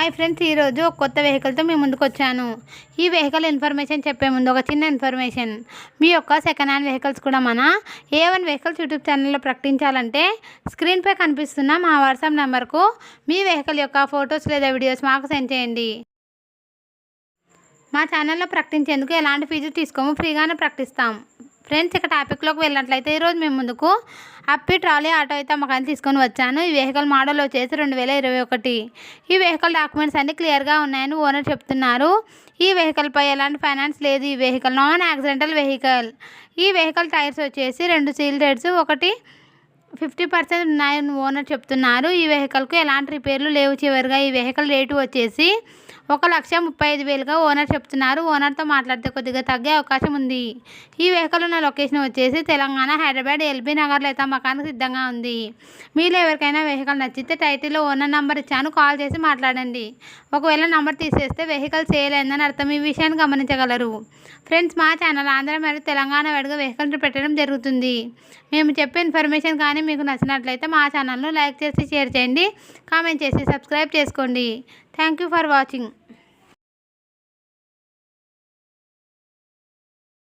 Hi friends ఈరోజు ఒక కొత్త వెహికల్తో మీ ముందుకు వచ్చాను. ఈ వెహికల్ ఇన్ఫర్మేషన్ చెప్పే ముందు ఒక చిన్న ఇన్ఫర్మేషన్. మీ యొక్క సెకండ్ హ్యాండ్ వెహికల్స్ కూడా మన ఏ వన్ వెహికల్స్ యూట్యూబ్ ఛానల్లో ప్రకటించాలంటే స్క్రీన్పై కనిపిస్తున్న మా వాట్సాప్ నెంబర్కు మీ వెహికల్ యొక్క ఫొటోస్ లేదా వీడియోస్ మాకు సెండ్ చేయండి. మా ఛానల్లో ప్రకటించేందుకు ఎలాంటి ఫీజు తీసుకోము ఫ్రీగానే ప్రకటిస్తాం. ఫ్రెండ్స్ ఇక టాపిక్లోకి వెళ్ళినట్లయితే ఈరోజు మేము ముందుకు అప్పి ట్రాలీ ఆటో అయితే అమ్మకాన్ని తీసుకొని వచ్చాను. ఈ వెహికల్ మోడల్ వచ్చేసి రెండు వేల ఇరవై ఒకటి. ఈ వెహికల్ డాక్యుమెంట్స్ అన్ని క్లియర్గా ఉన్నాయని ఓనర్ చెప్తున్నారు. ఈ వెహికల్పై ఎలాంటి ఫైనాన్స్ లేదు. ఈ వెహికల్ నాన్ యాక్సిడెంటల్ వెహికల్ ఈ వెహికల్ టైర్స్ వచ్చేసి రెండు సీల్ టైర్స్ ఒకటి ఫిఫ్టీ పర్సెంట్ ఉన్నాయని ఓనర్ చెప్తున్నారు. ఈ వెహికల్కు ఎలాంటి రిపేర్లు లేవు చివరిగా. ఈ వెహికల్ రేటు వచ్చేసి ఒక లక్ష ముప్పై ఐదు వేలుగా ఓనర్ చెప్తున్నారు. ఓనర్తో మాట్లాడితే కొద్దిగా తగ్గే అవకాశం ఉంది. ఈ వెహికల్ ఉన్న లొకేషన్ వచ్చేసి తెలంగాణ హైదరాబాద్ ఎల్బీ నగర్లో అయితే మకానికి సిద్ధంగా ఉంది. మీరు ఎవరికైనా వెహికల్ నచ్చితే టైటిల్లో ఓనర్ నంబర్ ఇచ్చాను. కాల్ చేసి మాట్లాడండి. ఒకవేళ నంబర్ తీసేస్తే వెహికల్ సేల్ అయిందని అర్థం. ఈ విషయాన్ని గమనించగలరు. ఫ్రెండ్స్ మా ఛానల్ ఆంధ్ర మరియు తెలంగాణ వాడిగా వెహికల్ పెట్టడం జరుగుతుంది. మేము చెప్పే ఇన్ఫర్మేషన్ కానీ మీకు నచ్చినట్లయితే మా ఛానల్ను లైక్ చేసి షేర్ చేయండి. కామెంట్ చేసి సబ్స్క్రైబ్ చేసుకోండి. Thank you for watching.